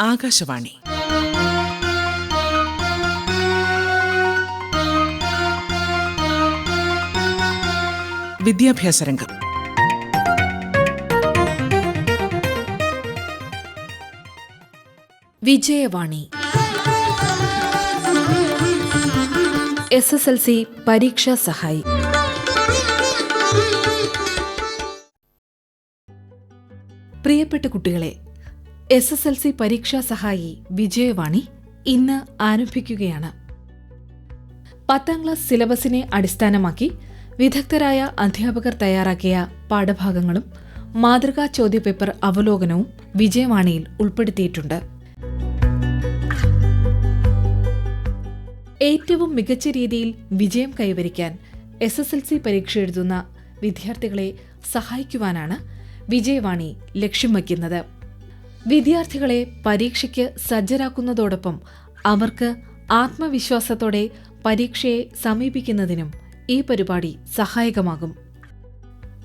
ആകാശവാണി. വിദ്യാഭ്യാസ രംഗം. Vijayavani. S S L C പരീക്ഷാ സഹായി. പ്രിയപ്പെട്ട കുട്ടികളെ എസ് എസ് എൽ സി പരീക്ഷാ സഹായി വിജയവാണി ഇന്ന് ആരംഭിക്കുകയാണ്. പത്താം ക്ലാസ് സിലബസിനെ അടിസ്ഥാനമാക്കി വിദഗ്ധരായ അധ്യാപകർ തയ്യാറാക്കിയ പാഠഭാഗങ്ങളും മാതൃകാ ചോദ്യപേപ്പർ അവലോകനവും വിജയവാണിയിൽ ഉൾപ്പെടുത്തിയിട്ടുണ്ട്. ഏറ്റവും മികച്ച രീതിയിൽ വിജയം കൈവരിക്കാൻ എസ് എസ് എൽ സി പരീക്ഷ എഴുതുന്ന വിദ്യാർത്ഥികളെ സഹായിക്കുവാനാണ് വിജയവാണി ലക്ഷ്യം വയ്ക്കുന്നത്. വിദ്യാർത്ഥികളെ പരീക്ഷയ്ക്ക് സജ്ജരാക്കുന്നതോടൊപ്പം അവർക്ക് ആത്മവിശ്വാസത്തോടെ പരീക്ഷയെ സമീപിക്കുന്നതിനും ഈ പരിപാടി സഹായകമാകും.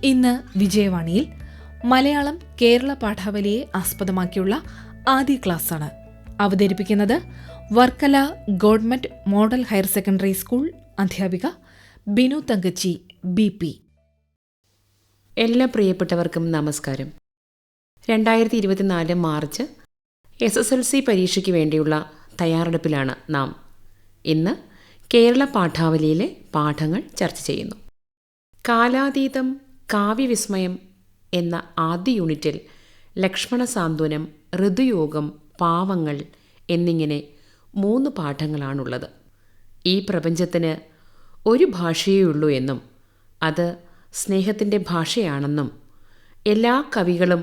ഇന്ന് വിജയവാണിയിൽ മലയാളം കേരള പാഠാവലിയെ ആസ്പദമാക്കിയുള്ള ആദ്യ ക്ലാസ്സാണ്. അവതരിപ്പിക്കുന്നത് Varkala government model higher secondary school അധ്യാപിക ബിനു തങ്കച്ചി ബി പി. എല്ലാ പ്രിയപ്പെട്ടവർക്കും നമസ്കാരം. രണ്ടായിരത്തി ഇരുപത്തിനാല് March S S L C പരീക്ഷയ്ക്ക് വേണ്ടിയുള്ള തയ്യാറെടുപ്പിലാണ് നാം. ഇന്ന് കേരള പാഠാവലിയിലെ പാഠങ്ങൾ ചർച്ച ചെയ്യുന്നു. കാലാതീതം കാവ്യവിസ്മയം എന്ന ആദ്യ യൂണിറ്റിൽ ലക്ഷ്മണ സാന്ത്വനം ഋതുയോഗം പാവങ്ങൾ എന്നിങ്ങനെ മൂന്ന് പാഠങ്ങളാണുള്ളത്. ഈ പ്രപഞ്ചത്തിന് ഒരു ഭാഷയേ ഉള്ളൂ എന്നും അത് സ്നേഹത്തിന്റെ ഭാഷയാണെന്നും എല്ലാ കവികളും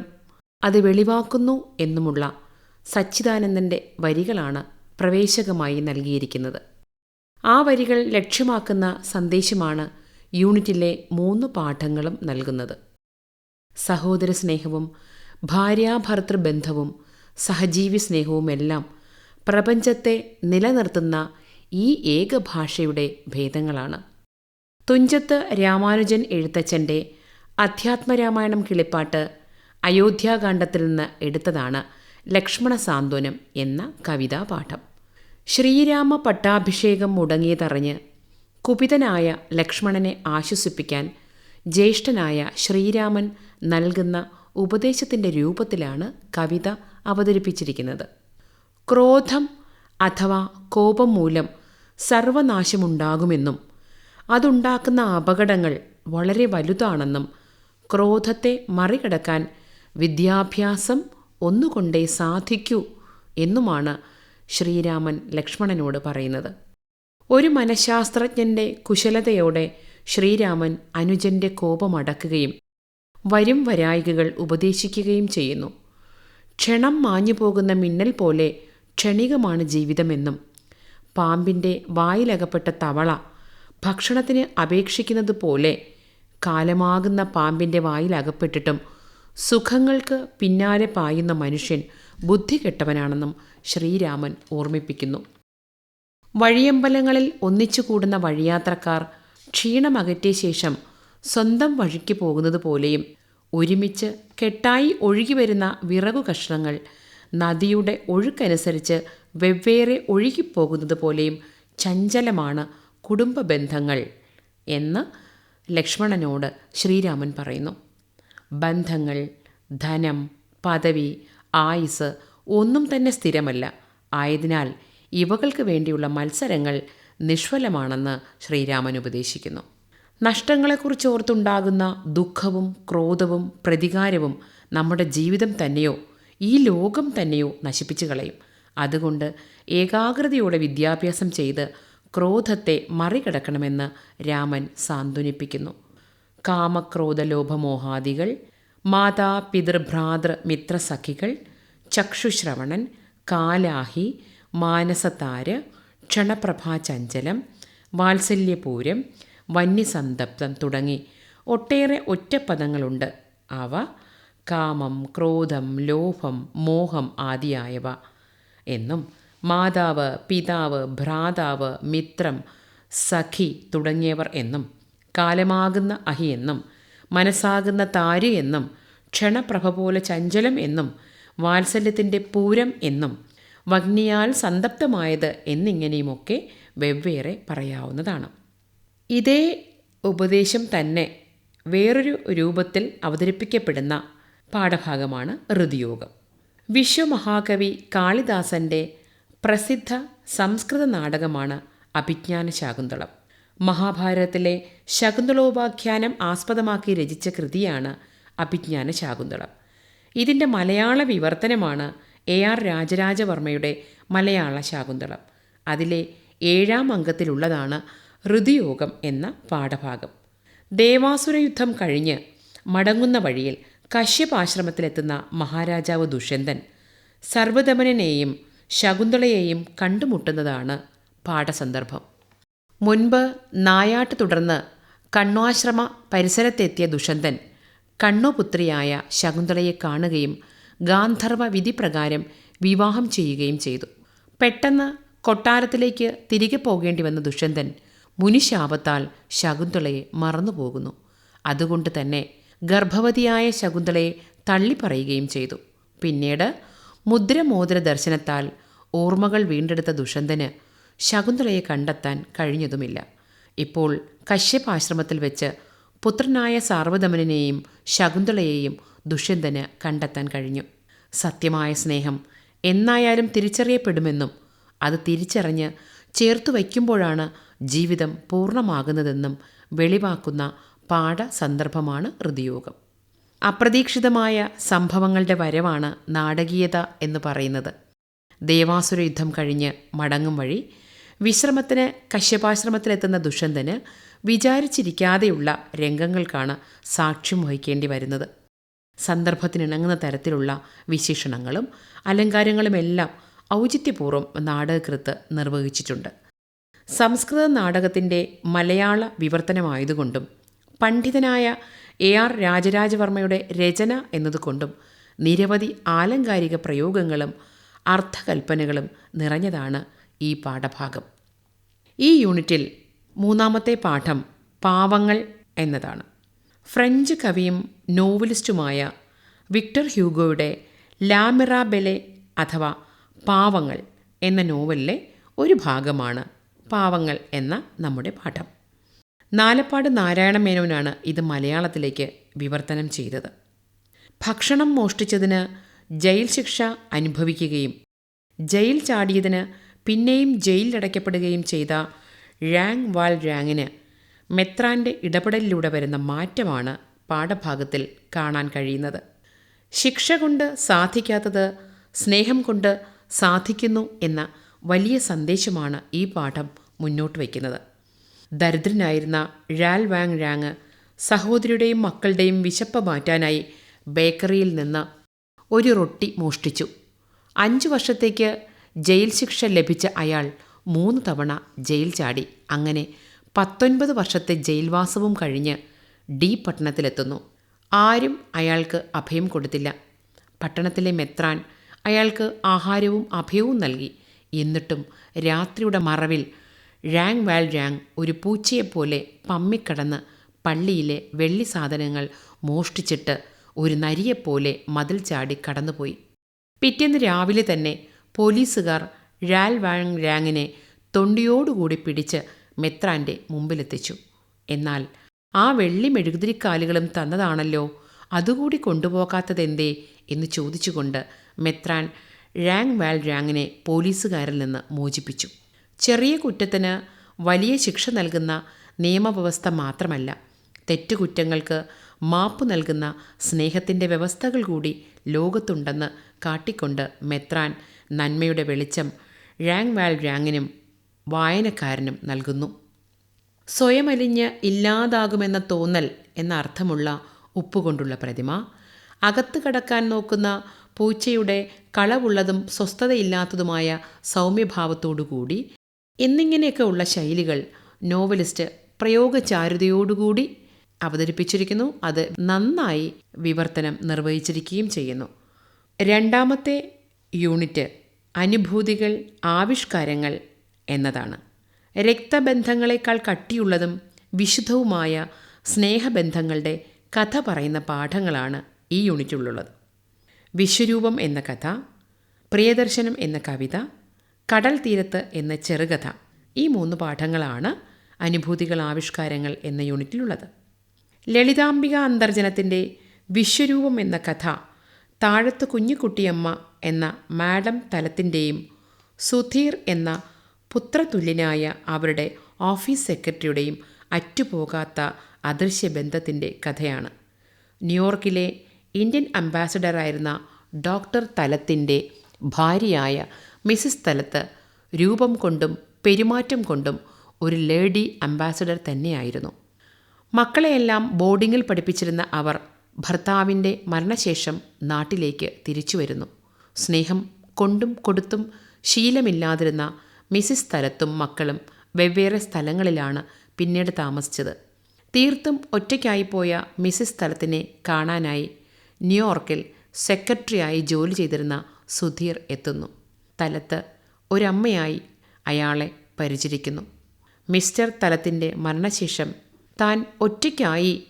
അത് വെളിവാക്കുന്നു എന്നുമുള്ള സച്ചിദാനന്ദന്റെ വരികളാണ് പ്രവേശകമായി നൽകിയിരിക്കുന്നത്. ആ വരികൾ ലക്ഷ്യമാക്കുന്ന സന്ദേശമാണ് യൂണിറ്റിലെ മൂന്ന് പാഠങ്ങളും നൽകുന്നത്. സഹോദര സ്നേഹവും ഭാര്യാഭർത്തൃ ബന്ധവും സഹജീവി സ്നേഹവുമെല്ലാം പ്രപഞ്ചത്തെ നിലനിർത്തുന്ന ഈ ഏകഭാഷയുടെ ഭേദങ്ങളാണ്. തുഞ്ചത്ത് രാമാനുജൻ എഴുത്തച്ഛന്റെ അധ്യാത്മരാമായണം കിളിപ്പാട്ട് അയോധ്യാകാന്ഡത്തിൽ നിന്ന് എടുത്തതാണ് ലക്ഷ്മണ സാന്ത്വനം എന്ന കവിതാപാഠം. ശ്രീരാമ പട്ടാഭിഷേകം മുടങ്ങിയതറിഞ്ഞ് കുപിതനായ ലക്ഷ്മണനെ ആശ്വസിപ്പിക്കാൻ ജ്യേഷ്ഠനായ ശ്രീരാമൻ നൽകുന്ന ഉപദേശത്തിന്റെ രൂപത്തിലാണ് കവിത അവതരിപ്പിച്ചിരിക്കുന്നത്. ക്രോധം അഥവാ കോപം മൂലം സർവനാശമുണ്ടാകുമെന്നും അതുണ്ടാക്കുന്ന അപകടങ്ങൾ വളരെ വലുതാണെന്നും ക്രോധത്തെ മറികടക്കാൻ വിദ്യാഭ്യാസം ഒന്നുകൊണ്ടേ സാധിക്കൂ എന്നുമാണ് ശ്രീരാമൻ ലക്ഷ്മണനോട് പറയുന്നത്. ഒരു മനഃശാസ്ത്രജ്ഞന്റെ കുശലതയോടെ ശ്രീരാമൻ അനുജന്റെ കോപമടക്കുകയും വരും വരായികകൾ ഉപദേശിക്കുകയും ചെയ്യുന്നു. ക്ഷണം മാഞ്ഞു പോകുന്ന മിന്നൽ പോലെ ക്ഷണികമാണ് ജീവിതമെന്നും പാമ്പിന്റെ വായിലകപ്പെട്ട തവള ഭക്ഷണത്തിന് അപേക്ഷിക്കുന്നത് പോലെ കാലമാകുന്ന പാമ്പിന്റെ വായിലകപ്പെട്ടിട്ടും സുഖങ്ങൾക്ക് പിന്നാലെ പായുന്ന മനുഷ്യൻ ബുദ്ധി കെട്ടവനാണെന്നും ശ്രീരാമൻ ഓർമ്മിപ്പിക്കുന്നു. വഴിയമ്പലങ്ങളിൽ ഒന്നിച്ചുകൂടുന്ന വഴിയാത്രക്കാർ ക്ഷീണമകറ്റിയ ശേഷം സ്വന്തം വഴിക്ക് പോകുന്നത് പോലെയും ഒരുമിച്ച് കെട്ടായി ഒഴുകി വരുന്ന വിറകു കഷ്ണങ്ങൾ നദിയുടെ ഒഴുക്കനുസരിച്ച് വെവ്വേറെ ഒഴുകിപ്പോകുന്നത് പോലെയും ചഞ്ചലമാണ് കുടുംബ ബന്ധങ്ങൾ എന്ന് ലക്ഷ്മണനോട് ശ്രീരാമൻ പറയുന്നു. ബന്ധങ്ങൾ ധനം പദവി ആയുസ് ഒന്നും തന്നെ സ്ഥിരമല്ല. ആയതിനാൽ ഇവകൾക്ക് വേണ്ടിയുള്ള മത്സരങ്ങൾ നിഷ്ഫലമാണെന്ന് ശ്രീരാമൻ ഉപദേശിക്കുന്നു നഷ്ടങ്ങളെക്കുറിച്ച് ഓർത്തുണ്ടാകുന്ന ദുഃഖവും ക്രോധവും പ്രതികാരവും നമ്മുടെ ജീവിതം തന്നെയോ ഈ ലോകം തന്നെയോ നശിപ്പിച്ചു കളയും. അതുകൊണ്ട് ഏകാഗ്രതയോടെ വിദ്യാഭ്യാസം ചെയ്ത് ക്രോധത്തെ മറികടക്കണമെന്ന് രാമൻ സാന്ത്വനിപ്പിക്കുന്നു. കാമക്രോധ ലോഭമോഹാദികൾ മാതാ പിതൃഭ്രാതൃ മിത്രസഖികൾ ചക്ഷുശ്രവണൻ കാലാഹി മാനസതാര് ക്ഷണപ്രഭാചഞ്ചലം വാത്സല്യപൂരം വന്യസന്തപ്തം തുടങ്ങി ഒട്ടേറെ ഒറ്റപ്പദങ്ങളുണ്ട്. അവ കാമം ക്രോധം ലോഭം മോഹം ആദിയായവ. എന്നും മാതാവ് പിതാവ് ഭ്രാതാവ് മിത്രം സഖി തുടങ്ങിയവർ എന്നും കാലമാകുന്ന അഹി എന്നും മനസ്സാകുന്ന താര് എന്നും ക്ഷണപ്രഭ പോലെ ചഞ്ചലം എന്നും വാത്സല്യത്തിന്റെ പൂരം എന്നും വഗ്നിയാൽ സന്തപ്തമായത് എന്നിങ്ങനെയുമൊക്കെ വെവ്വേറെ പറയാവുന്നതാണ്. ഇതേ ഉപദേശം തന്നെ വേറൊരു രൂപത്തിൽ അവതരിപ്പിക്കപ്പെടുന്ന പാഠഭാഗമാണ് ഋതുയോഗം. വിശ്വമഹാകവി കാളിദാസന്റെ പ്രസിദ്ധ സംസ്കൃത നാടകമാണ് അഭിജ്ഞാന ശാകുന്തളം മഹാഭാരതത്തിലെ ശകുന്തളോപാഖ്യാനം ആസ്പദമാക്കി രചിച്ച കൃതിയാണ് അഭിജ്ഞാന ശാകുന്തളം ഇതിന്റെ മലയാള വിവർത്തനമാണ് എ ആർ രാജരാജവർമ്മയുടെ മലയാള ശാകുന്തളം. അതിലെ ഏഴാം അംഗത്തിലുള്ളതാണ് ഋതുയോഗം എന്ന പാഠഭാഗം. ദേവാസുര യുദ്ധം കഴിഞ്ഞ് മടങ്ങുന്ന വഴിയിൽ കശ്യപാശ്രമത്തിലെത്തുന്ന മഹാരാജാവ് ദുഷ്യന്തൻ സർവദമനെയും ശകുന്തളയെയും കണ്ടുമുട്ടുന്നതാണ് പാഠസന്ദർഭം. മുൻപ് നായാട്ട് തുടർന്ന് കണ്ണാശ്രമ പരിസരത്തെത്തിയ ദുഷ്യന്തൻ കണ്ണുപുത്രിയായ ശകുന്തളയെ കാണുകയും ഗാന്ധർവ വിധിപ്രകാരം വിവാഹം ചെയ്യുകയും ചെയ്തു. പെട്ടെന്ന് കൊട്ടാരത്തിലേക്ക് തിരികെ പോകേണ്ടി വന്ന ദുഷ്യന്തൻ മുനിശാപത്താൽ ശകുന്തളയെ മറന്നുപോകുന്നു അതുകൊണ്ട് തന്നെ ഗർഭവതിയായ ശകുന്തളയെ തള്ളിപ്പറയുകയും ചെയ്തു. പിന്നീട് മുദ്രമോതിര ദർശനത്താൽ ഓർമ്മകൾ വീണ്ടെടുത്ത ദുഷ്യന്തന് ശകുന്തളയെ കണ്ടെത്താൻ കഴിഞ്ഞതുമില്ല. ഇപ്പോൾ കശ്യപാശ്രമത്തിൽ വെച്ച് പുത്രനായ സാർവദമനെയും ശകുന്തളയെയും ദുഷ്യന്തന് കണ്ടെത്താൻ കഴിഞ്ഞു. സത്യമായ സ്നേഹം എന്നായാലും തിരിച്ചറിയപ്പെടുമെന്നും അത് തിരിച്ചറിഞ്ഞ് ചേർത്തു വയ്ക്കുമ്പോഴാണ് ജീവിതം പൂർണമാകുന്നതെന്നും വെളിവാക്കുന്ന പാഠസന്ദർഭമാണ് ഋതിയോഗം അപ്രതീക്ഷിതമായ സംഭവങ്ങളുടെ വരവാണ് നാടകീയത എന്ന് പറയുന്നത്. ദേവാസുര യുദ്ധം കഴിഞ്ഞ് മടങ്ങും വഴി വിശ്രമത്തിന് കശ്യപാശ്രമത്തിലെത്തുന്ന ദുഷ്യന്തന് വിചാരിച്ചിരിക്കാതെയുള്ള രംഗങ്ങൾക്കാണ് സാക്ഷ്യം വഹിക്കേണ്ടി വരുന്നത്. സന്ദർഭത്തിനിണങ്ങുന്ന തരത്തിലുള്ള വിശേഷണങ്ങളും അലങ്കാരങ്ങളുമെല്ലാം ഔചിത്യപൂർവം നാടകകൃത്ത് നിർവഹിച്ചിട്ടുണ്ട്. സംസ്കൃത നാടകത്തിന്റെ മലയാള വിവർത്തനമായതുകൊണ്ടും പണ്ഡിതനായ എ ആർ രാജരാജവർമ്മയുടെ രചന എന്നതുകൊണ്ടും നിരവധി ആലങ്കാരിക പ്രയോഗങ്ങളും അർത്ഥകൽപ്പനകളും നിറഞ്ഞതാണ് ഈ പാഠഭാഗം. ഈ യൂണിറ്റിൽ മൂന്നാമത്തെ പാഠം പാവങ്ങൾ എന്നതാണ്. ഫ്രഞ്ച് കവിയും നോവലിസ്റ്റുമായ വിക്ടർ ഹ്യൂഗോയുടെ ലാമിറാബെലെ അഥവാ പാവങ്ങൾ എന്ന നോവലിലെ ഒരു ഭാഗമാണ് പാവങ്ങൾ എന്ന നമ്മുടെ പാഠം. നാലപ്പാട് നാരായണ മേനോനാണ് ഇത് മലയാളത്തിലേക്ക് വിവർത്തനം ചെയ്തത്. ഭക്ഷണം മോഷ്ടിച്ചതിന് ജയിൽ ശിക്ഷ അനുഭവിക്കുകയും ജയിൽ ചാടിയതിന് പിന്നെയും ജയിലിലടയ്ക്കപ്പെടുകയും ചെയ്ത ഴാങ് വാൽ ഴാങ്ങിന് മെത്രാന്റെ ഇടപെടലിലൂടെ വരുന്ന മാറ്റമാണ് പാഠഭാഗത്തിൽ കാണാൻ കഴിയുന്നത്. ശിക്ഷ കൊണ്ട് സാധിക്കാത്തത് സ്നേഹം കൊണ്ട് സാധിക്കുന്നു എന്ന വലിയ സന്ദേശമാണ് ഈ പാഠം മുന്നോട്ട് വയ്ക്കുന്നത്. ദരിദ്രനായിരുന്ന ഴാൽ വാങ് ഴാങ് സഹോദരിയുടെയും മക്കളുടെയും വിശപ്പ് മാറ്റാനായി ബേക്കറിയിൽ നിന്ന് ഒരു റൊട്ടി മോഷ്ടിച്ചു. അഞ്ചു വർഷത്തേക്ക് ജയിൽ ശിക്ഷ ലഭിച്ച അയാൾ മൂന്ന് തവണ ജയിൽ ചാടി. അങ്ങനെ പത്തൊൻപത് വർഷത്തെ ജയിൽവാസവും കഴിഞ്ഞ് ഡി പട്ടണത്തിലെത്തുന്നു. ആരും അയാൾക്ക് അഭയം കൊടുത്തില്ല. പട്ടണത്തിലെ മെത്രാൻ അയാൾക്ക് ആഹാരവും അഭയവും നൽകി. എന്നിട്ടും രാത്രിയുടെ മറവിൽ ഴാങ് വാൽ ഴാങ് ഒരു പൂച്ചയെപ്പോലെ പമ്മിക്കടന്ന് പള്ളിയിലെ വെള്ളി സാധനങ്ങൾ മോഷ്ടിച്ചിട്ട് ഒരു നരിയെപ്പോലെ മതിൽ ചാടി കടന്നുപോയി. പിറ്റേന്ന് രാവിലെ തന്നെ പോലീസുകാർ ഴാൽ വാങ് രാങ്ങിനെ തൊണ്ടിയോടുകൂടി പിടിച്ച് മെത്രാന്റെ മുമ്പിലെത്തിച്ചു. എന്നാൽ ആ വെള്ളി മെഴുകുതിരിക്കാലുകളും തന്നതാണല്ലോ. അതുകൂടി കൊണ്ടുപോകാത്തതെന്തേ എന്ന് ചോദിച്ചുകൊണ്ട് മെത്രാൻ ഴാങ് വാൽ ഴാങ്ങിനെ പോലീസുകാരിൽ നിന്ന് മോചിപ്പിച്ചു. ചെറിയ കുറ്റത്തിന് വലിയ ശിക്ഷ നൽകുന്ന നിയമവ്യവസ്ഥ മാത്രമല്ല തെറ്റുകുറ്റങ്ങൾക്ക് മാപ്പ് നൽകുന്ന സ്നേഹത്തിന്റെ വ്യവസ്ഥകൾ കൂടി ലോകത്തുണ്ടെന്ന് കാട്ടിക്കൊണ്ട് മെത്രാൻ നന്മയുടെ വെളിച്ചം ഴാങ് വാൽ ഴാങ്ങിനും വായനക്കാരനും നൽകുന്നു. സ്വയമലിഞ്ഞ് ഇല്ലാതാകുമെന്ന തോന്നൽ എന്ന അർത്ഥമുള്ള ഉപ്പുകൊണ്ടുള്ള പ്രതിമ അകത്ത് കടക്കാൻ നോക്കുന്ന പൂച്ചയുടെ കളവുള്ളതും സ്വസ്ഥതയില്ലാത്തതുമായ സൗമ്യഭാവത്തോടുകൂടി എന്നിങ്ങനെയൊക്കെ ഉള്ള ശൈലികൾ നോവലിസ്റ്റ് പ്രയോഗചാരുതയോടുകൂടി അവതരിപ്പിച്ചിരിക്കുന്നു. അത് നന്നായി വിവർത്തനം നിർവഹിച്ചിരിക്കുകയും ചെയ്യുന്നു. രണ്ടാമത്തെ യൂണിറ്റ് അനുഭൂതികൾ ആവിഷ്കാരങ്ങൾ എന്നതാണ്. രക്തബന്ധങ്ങളെക്കാൾ കട്ടിയുള്ളതും വിശുദ്ധവുമായ സ്നേഹബന്ധങ്ങളുടെ കഥ പറയുന്ന പാഠങ്ങളാണ് ഈ യൂണിറ്റിലുള്ളത്. വിശ്വരൂപം എന്ന കഥ പ്രിയദർശനം എന്ന കവിത കടൽ തീരത്ത് എന്ന ചെറുകഥ ഈ മൂന്ന് പാഠങ്ങളാണ് അനുഭൂതികൾ ആവിഷ്കാരങ്ങൾ എന്ന യൂണിറ്റിലുള്ളത്. ലളിതാംബിക അന്തർജനത്തിന്റെ വിശ്വരൂപം എന്ന കഥ താഴത്ത് കുഞ്ഞുകുട്ടിയമ്മ എന്ന മാഡം തലത്തിന്റെയും സുധീർ എന്ന പുത്രതുല്യനായ അവരുടെ ഓഫീസ് സെക്രട്ടറിയുടെയും അറ്റുപോകാത്ത അദൃശ്യ ബന്ധത്തിന്റെ കഥയാണ്. ന്യൂയോർക്കിലെ ഇന്ത്യൻ അംബാസഡറായിരുന്ന ഡോക്ടർ തലത്തിന്റെ ഭാര്യയായ മിസ്സിസ് തലത്ത് രൂപം കൊണ്ടും പെരുമാറ്റം കൊണ്ടും ഒരു ലേഡി അംബാസഡർ തന്നെയായിരുന്നു. മക്കളെയെല്ലാം ബോർഡിങ്ങിൽ പഠിപ്പിച്ചിരുന്ന അവർ ഭർത്താവിന്റെ മരണശേഷം നാട്ടിലേക്ക് തിരിച്ചു വരുന്നു. സ്നേഹം കൊണ്ടും കൊടുത്തും ശീലമില്ലാതിരുന്ന മിസ്സിസ് സ്ഥലത്തും മക്കളും വെവ്വേറെ സ്ഥലങ്ങളിലാണ് പിന്നീട് താമസിച്ചത്. തീർത്തും ഒറ്റയ്ക്കായിപ്പോയ മിസ്സിസ് സ്ഥലത്തിനെ കാണാനായി ന്യൂയോർക്കിൽ സെക്രട്ടറിയായി ജോലി ചെയ്തിരുന്ന സുധീർ എത്തുന്നു. തലത്ത് ഒരമ്മയായി അയാളെ പരിചരിക്കുന്നു. മിസ്റ്റർ തലത്തിന്റെ മരണശേഷം താൻ ഒറ്റയ്ക്കായി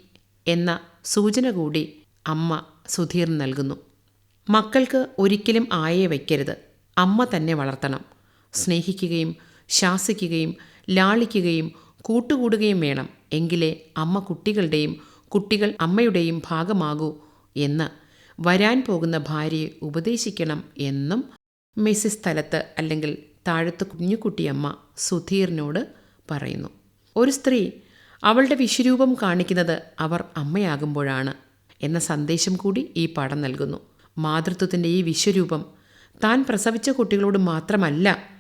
എന്ന സൂചന കൂടി അമ്മ സുധീർ നൽകുന്നു. മക്കൾക്ക് ഒരിക്കലും ആയെ വയ്ക്കരുത്. അമ്മ തന്നെ വളർത്തണം. സ്നേഹിക്കുകയും ശാസിക്കുകയും ലാളിക്കുകയും കൂട്ടുകൂടുകയും വേണം. എങ്കിലേ അമ്മ കുട്ടികളുടെയും കുട്ടികൾ അമ്മയുടെയും ഭാഗമാകൂ എന്ന് വരാൻ പോകുന്ന ഭാര്യയെ ഉപദേശിക്കണം എന്നും മിസ്സിസ് സ്ഥലത്ത് അല്ലെങ്കിൽ താഴത്ത് കുഞ്ഞുകുട്ടിയമ്മ സുധീറിനോട് പറയുന്നു. ഒരു സ്ത്രീ അവളുടെ വിശ്വരൂപം കാണിക്കുന്നത് അവർ അമ്മയാകുമ്പോഴാണ് എന്ന സന്ദേശം കൂടി ഈ പാഠം നൽകുന്നു. മാതൃത്വത്തിന്റെ ഈ വിശ്വരൂപം താൻ പ്രസവിച്ച കുട്ടികളോട് മാത്രമല്ല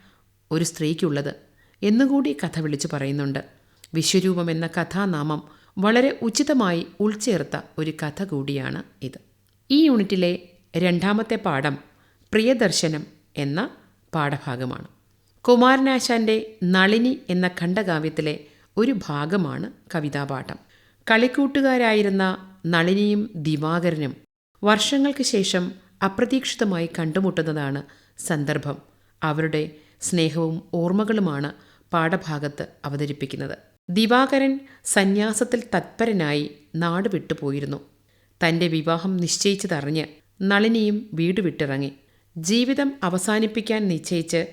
ഒരു സ്ത്രീക്കുള്ളത് എന്നുകൂടി കഥ വിളിച്ചു പറയുന്നുണ്ട്. വിശ്വരൂപം എന്ന കഥാനാമം വളരെ ഉചിതമായി ഉൾച്ചേർത്ത ഒരു കഥ കൂടിയാണ് ഇത്. ഈ യൂണിറ്റിലെ രണ്ടാമത്തെ പാഠം പ്രിയദർശനം എന്ന പാഠഭാഗമാണ്. കുമാരനാശാന്റെ നളിനി എന്ന ഖണ്ഡകാവ്യത്തിലെ ഒരു ഭാഗമാണ് കവിതാപാഠം. കളിക്കൂട്ടുകാരായിരുന്ന നളിനിയും ദിവാകരനും വർഷങ്ങൾക്ക് ശേഷം അപ്രതീക്ഷിതമായി കണ്ടുമുട്ടുന്നതാണ് സന്ദർഭം. അവരുടെ സ്നേഹവും ഓർമ്മകളുമാണ് പാഠഭാഗത്ത് അവതരിപ്പിക്കുന്നത്. ദിവാകരൻ സന്യാസത്തിൽ തത്പരനായി നാട് വിട്ടുപോയിരുന്നു തന്റെ വിവാഹം നിശ്ചയിച്ചതറിഞ്ഞ് നളിനിയും വീട് വിട്ടിറങ്ങി. ജീവിതം അവസാനിപ്പിക്കാൻ നിശ്ചയിച്ച്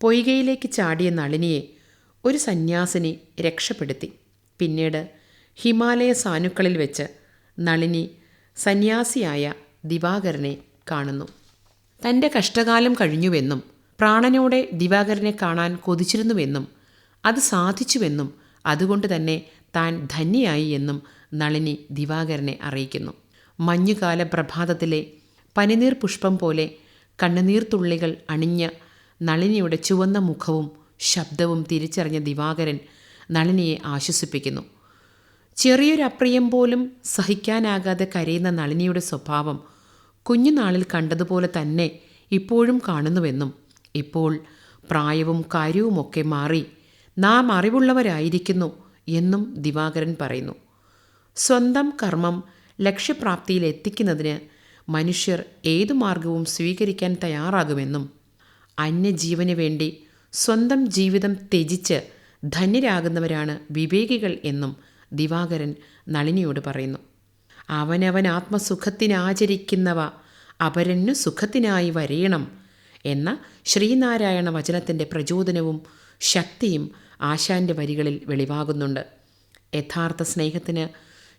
പൊയ്കയിലേക്ക് ചാടിയ നളിനിയെ ഒരു സന്യാസിനി രക്ഷപ്പെടുത്തി. പിന്നീട് ഹിമാലയ സാനുക്കളിൽ വെച്ച് നളിനി സന്യാസിയായ ദിവാകരനെ കാണുന്നു. തന്റെ കഷ്ടകാലം കഴിഞ്ഞുവെന്നും പ്രാണനോടെ ദിവാകരനെ കാണാൻ കൊതിച്ചിരുന്നുവെന്നും അത് സാധിച്ചുവെന്നും അതുകൊണ്ട് തന്നെ താൻ ധന്യയായി എന്നും നളിനി ദിവാകരനെ അറിയിക്കുന്നു. മഞ്ഞുകാല പ്രഭാതത്തിലെ പനിനീർ പുഷ്പം പോലെ കണ്ണുനീർത്തുള്ളികൾ അണിഞ്ഞ നളിനിയുടെ ചുവന്ന മുഖവും ശബ്ദവും തിരിച്ചറിഞ്ഞ ദിവാകരൻ നളിനിയെ ആശ്വസിപ്പിക്കുന്നു. ചെറിയൊരപ്രിയം പോലും സഹിക്കാനാകാതെ കരയുന്ന നളിനിയുടെ സ്വഭാവം കുഞ്ഞുനാളിൽ കണ്ടതുപോലെ തന്നെ ഇപ്പോഴും കാണുന്നുവെന്നും ഇപ്പോൾ പ്രായവും കാര്യവുമൊക്കെ മാറി നാം അറിവുള്ളവരായിരിക്കുന്നു എന്നും ദിവാകരൻ പറയുന്നു. സ്വന്തം കർമ്മം ലക്ഷ്യപ്രാപ്തിയിൽ എത്തിക്കുന്നതിന് മനുഷ്യർ ഏതു മാർഗവും സ്വീകരിക്കാൻ തയ്യാറാകുമെന്നും അന്യജീവന് വേണ്ടി സ്വന്തം ജീവിതം ത്യജിച്ച് ധന്യരാകുന്നവരാണ് വിവേകികൾ എന്നും ദിവാകരൻ നളിനിയോട് പറയുന്നു അവനവൻ ആത്മസുഖത്തിനാചരിക്കുന്നവ അപരനു സുഖത്തിനായി വരയണം എന്ന ശ്രീനാരായണ വചനത്തിന്റെ പ്രചോദനവും ശക്തിയും ആശാന്റെ വരികളിൽ വെളിവാകുന്നുണ്ട്. യഥാർത്ഥ സ്നേഹത്തിന്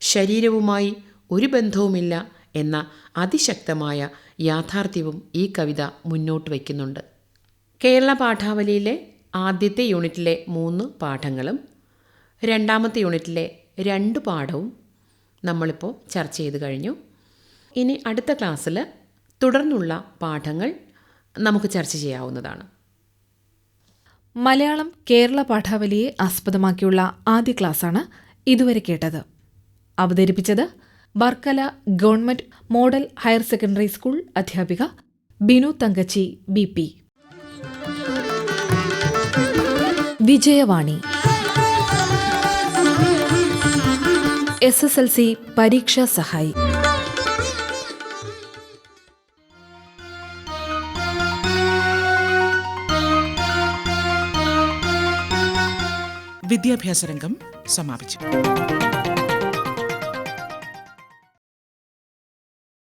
ശരീരവുമായി ഒരു ബന്ധവുമില്ല എന്ന അതിശക്തമായ യാഥാർത്ഥ്യവും ഈ കവിത മുന്നോട്ട് വയ്ക്കുന്നുണ്ട്. കേരള പാഠാവലിയിലെ ആദ്യത്തെ യൂണിറ്റിലെ മൂന്ന് പാഠങ്ങളും രണ്ടാമത്തെ യൂണിറ്റിലെ രണ്ട് പാഠവും നമ്മളിപ്പോൾ ചർച്ച ചെയ്ത് കഴിഞ്ഞു. ഇനി അടുത്ത ക്ലാസ്സിൽ തുടർന്നുള്ള പാഠങ്ങൾ നമുക്ക് ചർച്ച ചെയ്യാവുന്നതാണ്. മലയാളം കേരള പാഠാവലിയെ ആസ്പദമാക്കിയുള്ള ആദ്യ ക്ലാസ്സാണ് ഇതുവരെ കേട്ടത്. അവതരിപ്പിച്ചത് Varkala government model higher secondary school അധ്യാപിക Binu Thankachi B P. Vijayavani. S S L C പരീക്ഷാ സഹായി. വിദ്യാഭ്യാസ രംഗം സമാപിച്ചു.